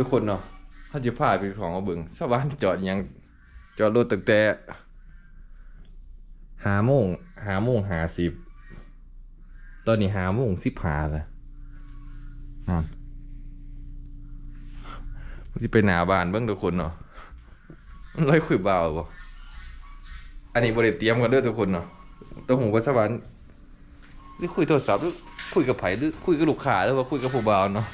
ทุกคนเนาะเขาจะพาไปของมาเบิ่งสวรรค์จอดยังจอดรถตั้งแต่หาโมงหาโมงหาสิบตอนนี้หาโมงสิบหาแล้วนั่นมันจะไปหนาบ้านเบิ่งทุกคนเนาะมันเลยคุยเบาบ่อันนี้บริเตรียมกันด้อทุกคนเนาะต้องหูว่าสวรรค์หรือคุยโทรศัพท์หรือคุยกับไผ่หรือคุยกับลูกค้าหรือว่าคุยกับผู้บ่าวเนาะ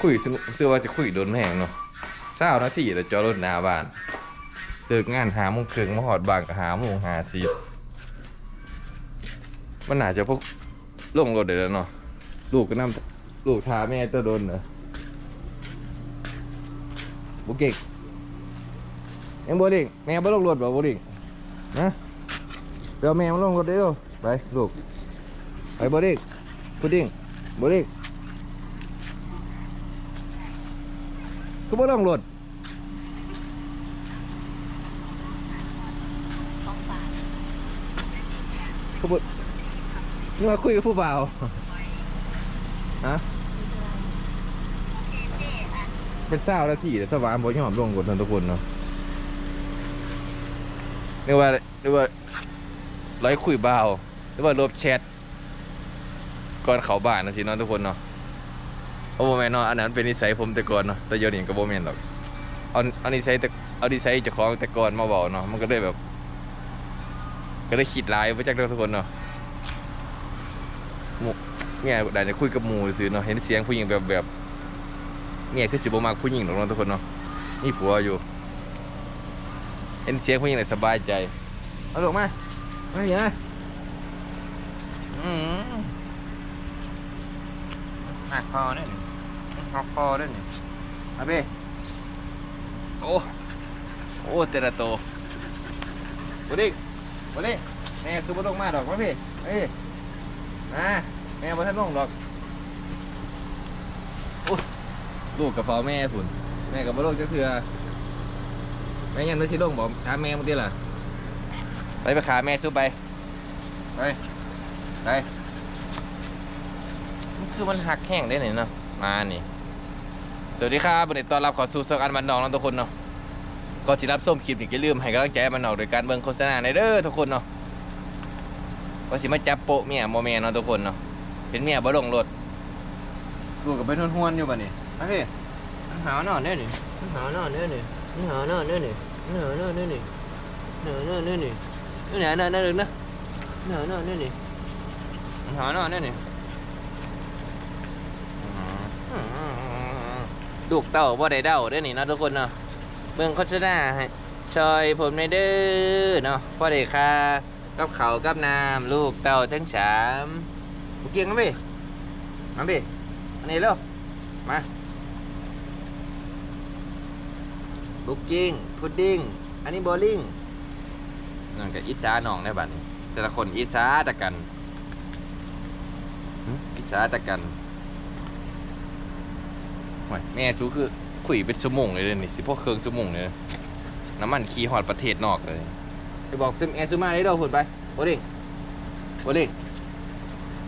คุยซึ่งเชื่อว่าจะคุยโดนแหงเนาะเช้านาทีแต่จอรถหน้าบ้านเลิกงานหาโมงครึ่งมาหอดบางก็หาโมงหาสิบมันน่าจะพวกลงรถเดี๋ยวแล้วเนาะลูกก็นำลูกทาแม่จะโดนเหรอบุเก่งยังบ่ดิ่งแม่บ่ลงรถบ่บ่ดิ่งนะเดี๋ยวแม่มาลงรถเดี๋ยวไปลูกไปบดิ่งพุดดิ่งบ่ดิ่ง ก็บ่ต้องรถของฝากก็บ่นี่มาคุยกับผู้บ่าวฮะเป็นเศร้าแล้วที่สวรรค์บ่ยอมลงกดทุกคนเนาะนึกว่านึกว่าไลฟ์คุยบ่าวนึกว่าลบแชทก่อนเขาบ้านนะสิเนาะทุกคนเนาะ โอ้โหแม่นเนาะอันนั้นเป็นนิสัยผมแต่ก่อนเนาะแต่เดี๋ยวนี้ก็บ่แม่นหรอกเอาเอานิสัยแต่เอานิสัยเจ้าของแต่ก่อนมาเว้าเนาะมันก็เลยแบบ ก็ได้คิดหลายไปจากทุกคนเนาะหมู่เนี่ยได้จะคุยกับหมู่ซื่อเนาะเห็นเสียงผู้หญิงแบบแบบเนี่ยคือสิบ่มักผู้หญิงหรอกเนาะทุกคนเนาะนี่ผัวอยู่เห็นเสียงผู้หญิงเลยสบายใจเอาลูกมามาอย่างนะอืมหักคอเนี่ย หักคอด้วยนี่อาไปโอ้โอ้เตระโตบุดิบุดิแม่คือบ่ต้องมาดอกมาพี่เอ้ยมาแม่บ่ทันลงดอกโอ้ลูกกับพ่อแม่พุ่นแม่กับบ่ลงจักเทื่อแม่ยังได้สิลงบ่ถามแม่มึงติล่ะไปไปขาแม่สู้ไปไปไปมันคือมันหักแห้งได้ไหนเนาะมานี่ สวัสดีครับวันนี้ต้อนรับเขอสู่สองอันบันนองนะทุกคนเนาะก่อนที่รับส้มคลิปนี่อย่าลืมให้กำลังใจมันนอกโดยการเบิ่งโฆษณาในเด้อทุกคนเนาะก็สิมาจับโปะเมียโมเมนเนาะทุกคนเนาะเป็นเมียบ่ลงรถกูกับเป็นห้วนๆอยู่บัดนี้มาพี่มันหาวนอนเด้อนี่มันหาวนอนเด้อนี่มันหาวนอนเด้อนี่มันหาวนอนเด้อนี่หาวนอนเด้อนี่มันหาวนอนเด้อนี่นะมันหาวนอนเด้อนี่มันหาวนอนเด้อนี่อืม ลูกเต้าบ่ได้เด้าเด้อนี่เนาะทุกคนเนาะเบิ่งโฆษณาให้ช่วยผมในเด้อเนาะพ่อได้ค่ากับเขากับน้ำลูกเต้าทั้งสามบุกเกียงมาพี่มาพี่อันนี้เร็วมาบุกกิ้งพุดดิ้งอันนี้โบลิ่งนั่นก็อิจฉาน้องได้บัดนี้แต่ละคนอิจฉาตะกันอิจฉาตะกัน โอ้ยแม่ชูคือคุยเป็นชั่วโมงเลยเด้อนี่สิพวกเครื่องชั่วโมงเลยนะน้ำมันขี่ฮอดประเทศนอกเลยไปบอกซึมแอร์ซึมมาได้ดอกผุดไปโบลิ่งโบลิ่ง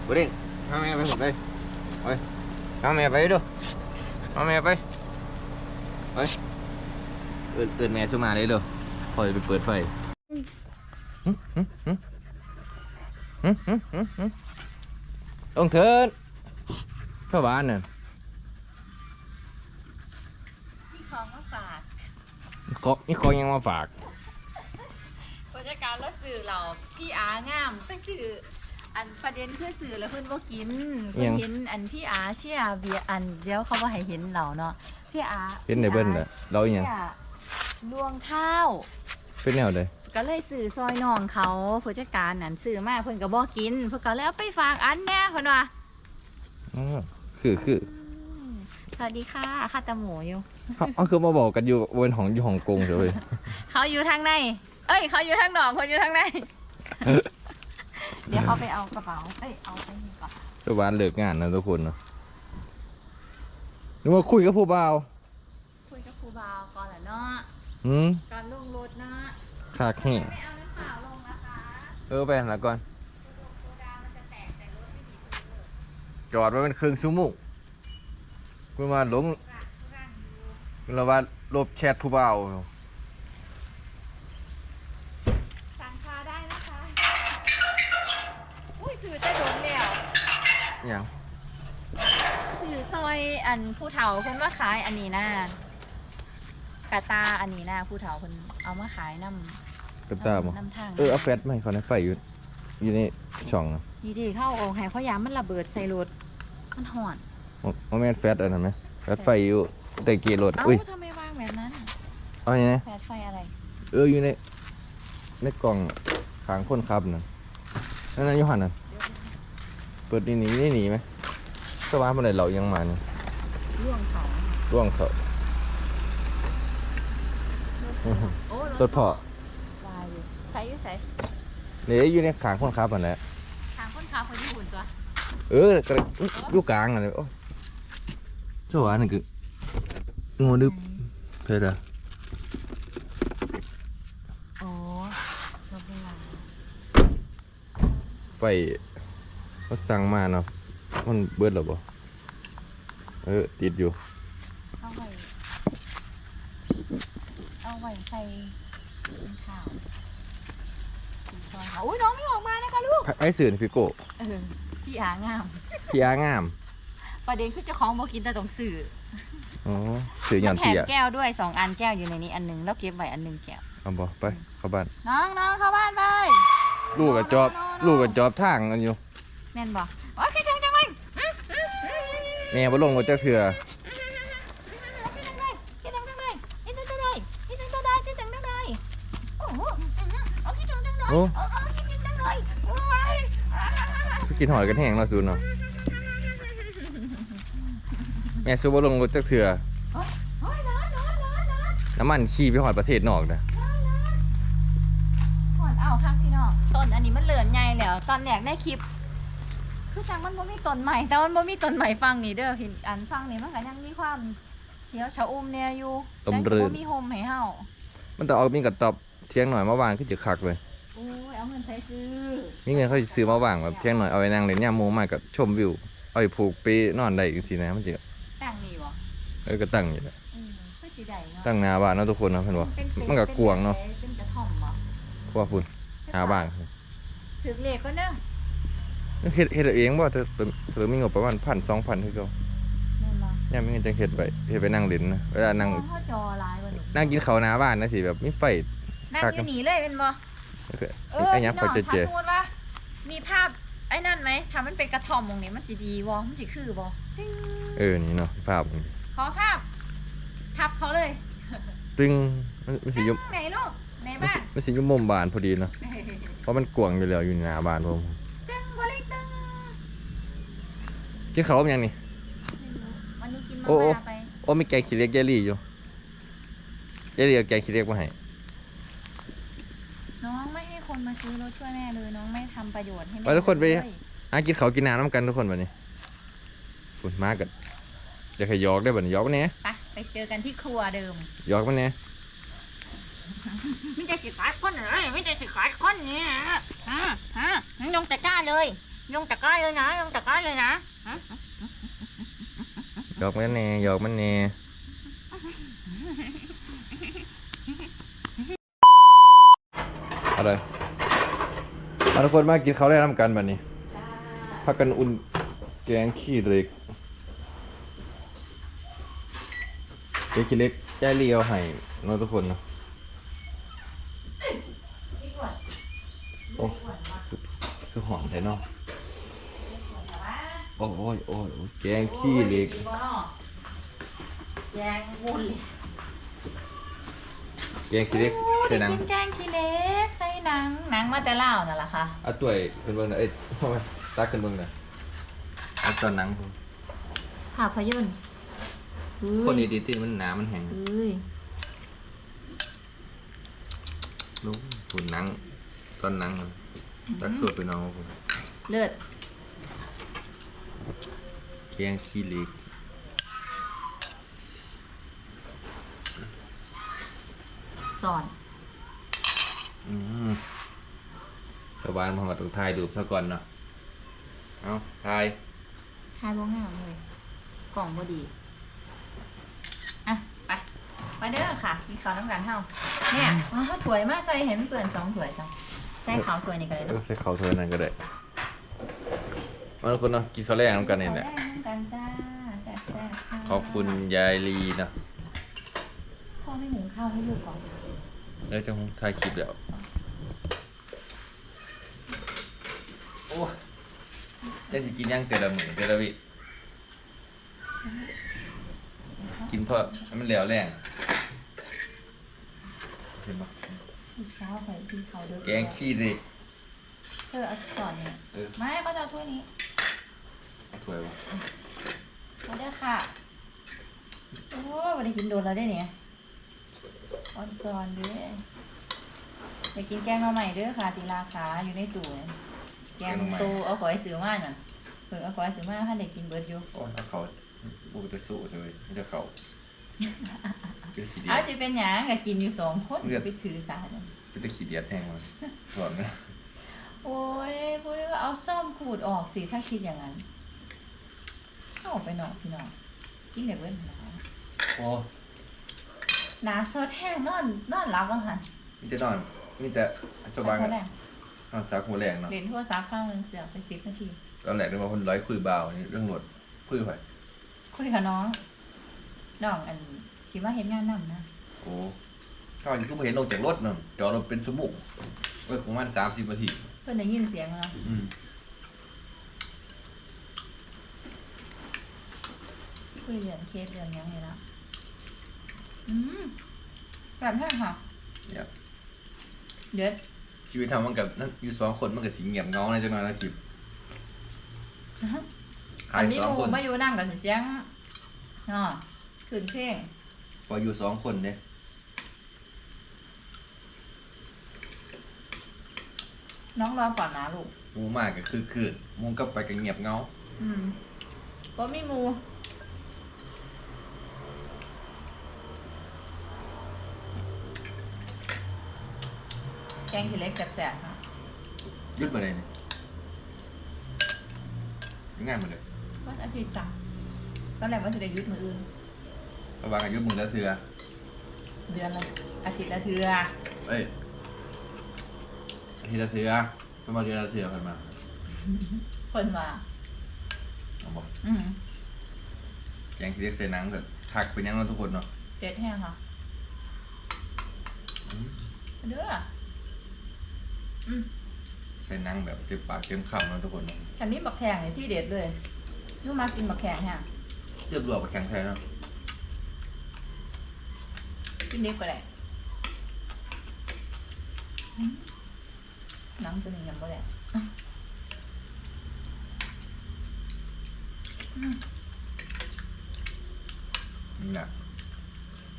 โบลิ่งเอาแม่ไปผุดไปไปเอาแม่ไปดูเอาแม่ไปไปเอินเอินแม่ซึมมาเลยเด้อคอยไปเปิดไฟหึหึหึหึหึหึหึต้องเถินเข้าบ้านน่ะ ที่ของมาฝาก ก็นี่ของยังมาฝากผู้จัดการรถสื่อเราพี่อางามไปสื่ออันประเด็นคือสื่อแล้วเพื่อนว่ากินเพื่อนเห็นอันพี่อาเชี่ยเบียร์อันเดี๋ยวเขาว่าให้เห็นเราเนาะพี่อาเป็นในเบิ้ลน่ะเราอีหยังพี่อาลวงข้าวเป็นแนวเลยก็เลยสื่อซอยน้องเขาผู้จัดการนั่นสื่อมาเพิ่นก็บ่กินเพิ่นก็แล้วไปฝากอันแน่เพิ่นว่าอ๋อคือคืออืมสวัสดีค่ะข้าตาหมูอยู่ เขาเขาคือมาบอกกันอยู่บนของอยู่ฮ่องกงเลยเขาอยู่ทางใน เอ้ย เขาอยู่ทางนอกคนอยู่ทางใน เดี๋ยวเขาไปเอากระเป๋า เอ้ย เอาไปนี่ก่อนสวรรค์เลิกงานนะทุกคนเนาะนึกว่าคุยกับผู้บ่าวคุยกับครูบาวก่อนแหละเนาะหืมก่อนลงรถเนาะคากแห้งไม่เอาน้ำเปล่าลงนะคะเออไปหันหลังก่อน โซดามันจะแตกแต่รถไม่มี จอดไว้เป็นเครื่องชั่วโมงคุณว่าหลง คุณว่าลบแชทผู้บ่าวสั่งคาได้นะคะ อุ้ยสื่อจะโดนแล้วอหย่างสื่อซอยอันผู้เฒ่าเพิ่นว่าขายอันนี้นะกาตาอันนี้นะผู้เฒ่าเพิ่นเอามาขายน้ำกระตาบ่น้ำทางเออเอาแฟตมาให้เขาในไฟอยู่อยู่ในช่องนะดีดีเข้าโอ่งให้เขายามมันระเบิดใส่รถมันห่อนบ่แม่นแฟตอันนั้นไหมแฟตไฟอยู่แต่เกียร์รถเอ้าอุ้ยทำไมวางแบบนั้นเอาอย่างนี้แฟดไฟอะไร เอออยู่ในในกล่องขางคนขับนั่นนั่นนั่นอยูหันนั่นเปิดนี่หนีนี่หนีไหมสว่างมันไหนเรายังมาเนี่ยร่วงเขาร่วงเขาโอ้รถเพาะวายอยู่ใส่อยู่ใส่เนี่ยอยู่ในขางคนขับอันแหละทางคนขาวคนญี่ปุ่นตัว เออกระอยู่กลางอันนี้โอ้สว่างนี่คือ งูดึบเพชรอะโอ้รถเป็นไรไฟเขาสั่งมาเนาะมันเบิดหรอบ่เออ ติดอยู่ เอาไว้เอาไว้ใส่เป็นข่าวสีซอยเขาอุ้ยน้องไม่ออกมานะคะลูกไอ้สื่อนี่พี่โก้เออพี่อางาม พี่อางาม ประเด็นคือเจ้าของบอกินแต่ต้องสื่อ อ๋อสื่อหย่อนแถพี่มอะแก้วด้วยสองอันแก้วอยู่ในนี้อันหนึงแล้วเก็บไว้อันหนึงแก้ว เอาบ่ไปเข้าบ้าน น้องน้องเข้าบ้านไปลูกกับจอบ ลูกกับจอบทางกันอยู่ แม่นบอกโอ้ยคิดถึงจังเลยแม่บ่ลงมาจักเถื่อคิดถึงจังเลยคิดถึงจังเลยคิดถึงจังเลยคิดถึงจังเลยคิดถึงจังเลยโอ้โหเอาคิดถึงจังเลยโอ้โอ้โหคิดถึงจังเลยโอ้ยสกินหอยกันแห้งเนาะซูนเนาะ แม่ซูบ่ลงรถจักเถื่อโอ้ยร้อนร้อนร้อนร้อนน้ำมันขี่ไปหอดประเทศนอกนะก่อนเอาครับพี่น้องต้นอันนี้มันเหลือนใหญ่แล้วตอนแรกในคลิป คือจังมันบ่มีต้นใหม่แต่มันบ่มีต้นใหม่ฟังนี่เด้อพี่อันฟังนี่มันก็ยังมีความเดี๋ยวชะอุ่มเนี่ยอยู่ต้มแต่รื่ก็นบ่มีโฮมให้เฮามันต้องเอามีกระตอบเที่ยงหน่อยมาวางคือจะคักเลยโอ้ยเอาเงินใช้ซื้อมีเงินเขาสิซื้อมาวางแบบเที่ยงหน่อยเอาไว้นั่งเล่นยามโมงมากับชมวิวเอาไปผูกไปนอนได้จังซี่นะมันจะตั้งนี่บ่ เออก็ตั้งอยู่แหละอืมเพื่อสิได้เนาะตั้งหน้าบ้านเนาะทุกคนเนาะเพิ่นว่าเป็เป็มันก็กวางเนาะเป็นกระท่อมบ่เพราะว่าพุ่นหาบ้านถึกเลขก็เด้อเฮ็ดเฮ็ดเอาเองบ่เธอเธอเธอมีงบประมาณ1,000 2,000คือเก่าแม่นบ่ยามมีเงินจังเฮ็ดไปเฮ็ดไปนั่งเล่นนะเวลานั่งอ๋อเฮาจอหลายบ่ลูกนั่งกินข้าวหน้าบ้านนะสิแบบมีไฟ นั่งคักอยู่นี่เลยเป็นบ่เออเออไอ้พี่ยัน้กอษ์งพอจะเจถ้าสมมุติว่ามีภาพไอ้นั่นไหมถ้ามันเป็นกระท่อมตรงนี้มันสิดีบ่มันสิคือบ่ตึ้งเออนี่เนาะภาพมัน ขอภาพ ทับเขาเลยตึงมันมันสิอยุไหนลูกในมันบ้าสินมันสิอยุมุมบ้านพอดีเนาะเพราะมันกว้างอยู่แล้วอยู่หน้าบ้านผมตึ้งบ่เล็กตึ้งกินข้าวกับหยังนี่วันนี้กินมาโอ้โอ้ ม่าไปโอ้มีแกงขี้เหล็กเจลลี่อยู่เจลลี่เอาแกงขี้เหล็กมาให้น้องไม่ให้คนมาซื้อรถช่วยแม่เลยน้องไม่ทำประโยชน์ให้แม่ไปทุกคนไปเลยอะกินข้าวกินน้ำน้ำกันทุกคนบัดนี้ฝุ่นมากัน อยากให้หยอกได้บัดนี้หยอกมันแหน่ไปไปเจอกันที่ครัวเดิมหยอกมันแหน่ไม่ได้สิขายคนเลยไม่ได้สิขายคนเนี่ยฮะฮะยงตะกร้าเลยยงตะกร้าเลยนะยงตะกร้าเลยนะฮะหยอกมันแหน่หยอกมันแหน่อะไรเอาทุกคนมากินข้าวได้น้ำกันบัดนี้พักกันอุ่นแกงขี้เหล็ก แกงขี้เหล็กแจลลี่เอาให้เนาะทุกคนเนาะโอ้คือหอมแท้เนาะโอ้ยโอ้ยโอ้ยแกงขี้เหล็กแกงวุ้นแกงขี้เหล็กใส่หนังกินแกงขี้เล็กใส่หนังหนังมาแต่เล่าวนั่นแหละค่ะเอาตัวยขึ้นเบิ่งหน่อยเอ้ยเอามาตักขึ้นเบิ่งหน่อยเอาตอนหนังพุ่นภาพยนตร์ คนดีๆที่มันหนา มันแห้งเอ้ยนู้หุ่นหนังตอนหนังมันตักสดไปน้องพุ่นเลิศแกงขี้เหล็กสอนอืมสบายมามาต้องถ่ายรูปซะก่อนเนาะ เอาถ่ายทายบ่งามเลย กล่องบ่ดี มาเด้อค่ะกินข้าวน้ำกันเฮาเนี่ยอ๋อถ้วยมาใส่เห็นเปื่อนสองถ้วยจ้ะใส่ข้าวถ้วยนี่ก็ได้เอเนาะอใส่เขาถ้วยนั้นก็ได้มาทุกคนเนาะกินข้าวแรงน้ำกันนี่แหละข้าวแรกน้ำกันจ้าแซ่บๆค่ะขอบคุณยายลีเนาะพ่อไม่หุงข้าวให้ลูกก่อนเออจะคงถ่ายคลิปแล้วโอ้ยจะสิกินยังแต่ละมื้อแต่ละวิกินเพิ่มให้มันแล้วแรงเห็นปะลูกสาวข่อยกินข้าวเด้อแกงขี้เหล็กเธอเอาก่อนเนี่ยเออไม่ก็จะเอาถ้วยนี้เอาถ้วยวะมาเด้อค่ะ โอ้วันนี้กินโดนแล้วได้เนี่ยออนซอนเด้ออยากกินแกงมาใหม่เด้อค่ะตีราคาอยู่ในตู้เนี่ยแกงตูเอาขอยซื้อมาน่ะเพิ่งเอาขอยซื้อมาท่านได้กินเบิร์ดอยู่โอ้ยเอาเขาบูจะสู้เลยไม่จะเขา เป็นขี้เดียอาด จะเป็นหยังก็กินอยู่สองคนเลือด ไปถือสาเนี่ยเป็นขี้เดียดแทงมันสอนนะโอ้ยพูดว่าเอาซ่อมขูดออกสิถ้าคิดอย่างนั้นเข้าไปนอกพี่น้องกินเด็กเว้นหนาโอ้หนาสดแห้งนอนนอนหลับบ้างหันมีแต่นอนมีแต่เจ้าบ้านเท่กันแรกนอนจากหัวแรงเนาะเรียนโทั่วซักข้างหนึงเสือกไปสิบนาทีตอนแรกได้มาคนร้อยคุยเบานี่เรื่องรถคุยไปคุยกับน้อง น้องอันคิดว่าเห็นงานนำนะโอ้ถ้าวันนี้ก็ไม่เห็นลงจากรถเนาะจอดรถเป็นชั่วโมงไว้ประมาณสามสิบนาทีเพิ่นได้ยินเสียงแล้วอืมคุยเรื่องเคสเรื่องหยังนี่ละอืมแบบนี้ค่ะเนี่ยเด็ดชีวิตทำมันกับนั่นอยู่สองคนมันกับสิเงียบเงาในจังหวะนะคลิปนะฮะหาอัยนนี้สองหคมูนมาอยู่นั่งกับเสียงอ๋อ ขืนเพลงพออยู่สองคนเนี่ยน้องรอก่อนนะลูกหมูมากก็คือคืนหมูก็ไปกันเงียบเงาอืมบ่มีหมูแกงขี้เหล็กแสบๆค่ะยุดมาเลยนี่ง่ายหมาเลยวันอาทิตย์จังตอนแรกว่าจะได้หยุดมืออื่น ระวังอายุมึงแล้วเสือ เดือนละอาทิตย์ละเทือเอ้ยอาทิตย์ละเสือเพิ่นมาเดือนละเสือเพิ่นมาคนว่าเอาบอกอืมแกงขี้เล็กใส่หนังแบบทักเป็นยังเนาะทุกคนเนาะเด็ดแห้งค่ะอืมเด้ออืมใส่หนังแบบเต็มปากเต็มคำเนาะทุกคนเนาะอันนี้บักแข็งเนี่ยที่เด็ดเลยนูกมากินบักแข็งแห้งเรียบรวมไปแข็งแท้เนาะ กินเด็กไปเลยอืมหนังตัวนี้ยังบ่ได้อะอืมนี่แหละ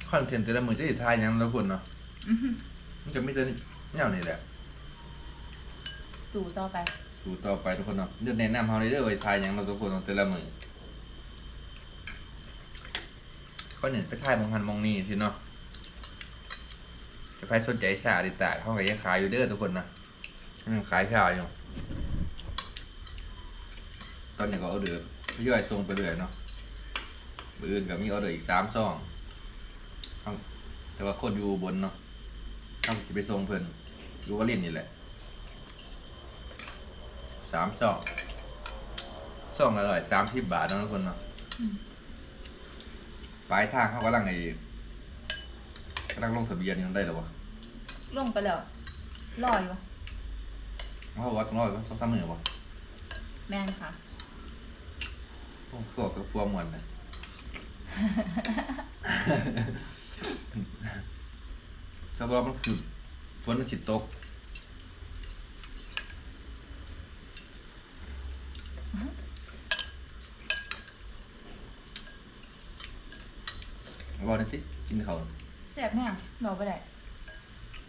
คอนเทนต์แต่ละมือจะติดทายหยังทุกคนเนาะอื้อหือมันจะไม่ได้แนวนี่แหละตู่ต่อไป สู่ต่อไปทุกคนเนาะเลือกแนะนำเฮาเลยเด้อไว้ทายหยังเราะทุกคนเนาะแต่ละมือข้อหนึ่งไปทายมองหันมองนี่สิเนาะ จะไปสนใจชาดิตาเขาก็ยังขายอยู่เด้อทุกคนนะยังขายชาอยู่ตอนนี้ก็เอาเดือทยอยส่งไปเรื่อยเนาะมืออื่นก็มีออเดอร์อีกสามซองเอาแต่ว่าคนอยู่อุบนเนาะต้องจะไปส่งเพิ่นอยู่ว่าเล่นนี่แหละสามซองซองละร้อยสามสิบบาทเนาะทุกคนเนาะอืมปลายทางเขากำลังไอ้ กำลังลงทะเบียนยังได้หรอวะลงไปแล้วรออยู่เขาบอกว่าต้องรออีกว่าสองสามหมื่นวะแม่นค่ะโอ้พวกกับพวกมันนะสำหรับมันคือฝนมันสิตกบอกหน่อยสิกินเขาว แสบแม่บอกไปได้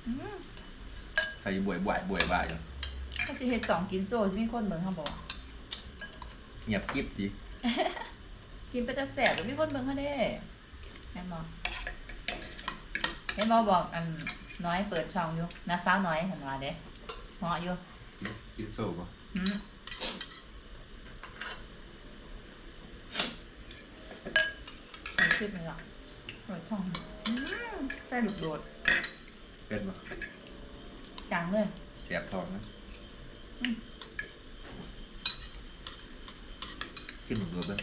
อืมใส่บวยบวยบวยบ่ายอยู่ถ้าสิเฮ็ดสองกินโตจะมีคนเบิ่งเขาบอกว่าเงียบกริบดีกินไปจะแสบจะมีคนเบิ่งเขาเด้แม่นบอกแม่นบอกบอกอันน้อยเปิดช่องอยู่นะสาวน้อยเห็นว่าเด้เหมาะอยู่กินกินโซ่ปะอืม เห็นคลิปนี้หรอเปิดช่องอืมส่ลูกโดดเป็นปะจังเลยเสียบทองนะอืมซิมดูเบิ้ง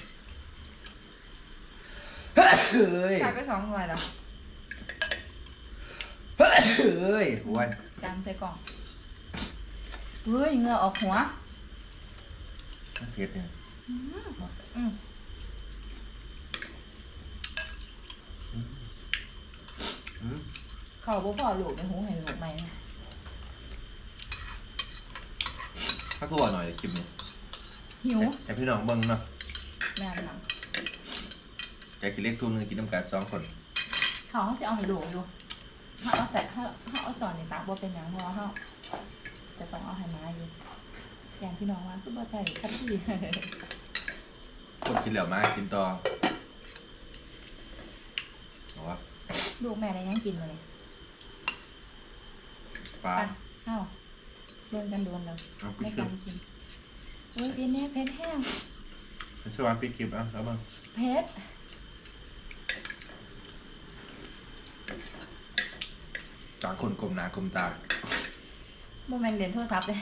เฮ้ยใส่ไปสองหน่วยแล้วเฮ้ยโอ้ยจำใส่กล่องเฮ้ยเหงือออกหัวเผ็ดเนี่ยอืม อืม เขาบ่พอลูกในหูให้ลูกไหมถ้ากูว่าหน่อยคลิปนี้หิวแต่พี่น้องเบิ้งเนาะแม่นหนังอยากกินเล็กทุ่มหนึงกินน้ำกันสองคนเขาเขาจะเอาให้ลูกอยู่เขาเอาใส่เขาเขาเอาสอนในตากบ่เป็นหยังเพราะว่าเขาจะต้องเอาให้มาอยู่อย่างที่น้องว่าคือบ่ใจทันทีคนกินเหลือมากินต่อเอาวะ ลูกแม่ได้ยังกินมาเลยปลาเอ้าโดนกันโดนแล้วเอาไม่พี่กัขึ้นนกินเฮ้ยกินแน่เพชรแห้งเป็นสวรรค์ปีกิบอะแล้วบ้างเพชรจากคนกลมหนากลมตาโมเมนเรียนโทรศัพท์เลย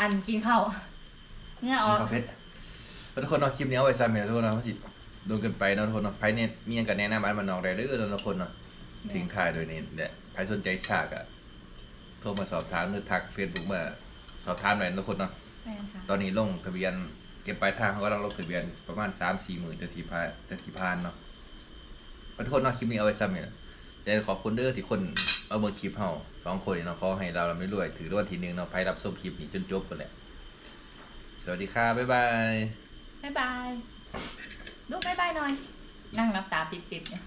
อันกินข้าวเนี่ยอมีอกข้าวเพชรทุกคนเอาคลิปนี้เอาไว้ซ้ำเนี่ยทุกคนเนาะเพราะสิ โดนเกินไปเนาะทุกคนเนาะไพ่เนี่ยมีอย่างกันแนะนำอันมันนองได้เด้อเนาะทุกคนเนาะทิ้งท้ายโดยนี้เนี่ยใครสนใจฉากอะโทรมาสอบถามหรือทักเฟซบุ๊กมาสอบถามหน่อยทุกคนเนาะแม่นค่ะตอนนี้ลงทะเบียนเก็บปลายทางเขาก็ต้องลงทะเบียนประมาณสามสี่หมื่นจะสี่พันจะสี่พันเนาะขอโทษเนาะคลิปนี้เอาไว้ซ้ำเนี่ยแต่ขอบคุณเด้อที่คนเอาเบอร์คลิปเฮาสองคนนี่เนาะขอให้เราลำรวยๆถือรางวัลทีหนึงเนาะไปรับชมคลิปนี้จนจบกันแหละสวัสดีค่ะบ๊ายบาย บ๊ายบาย ลูกบายบายหน่อย นั่งนับตาปิดๆเนี่ย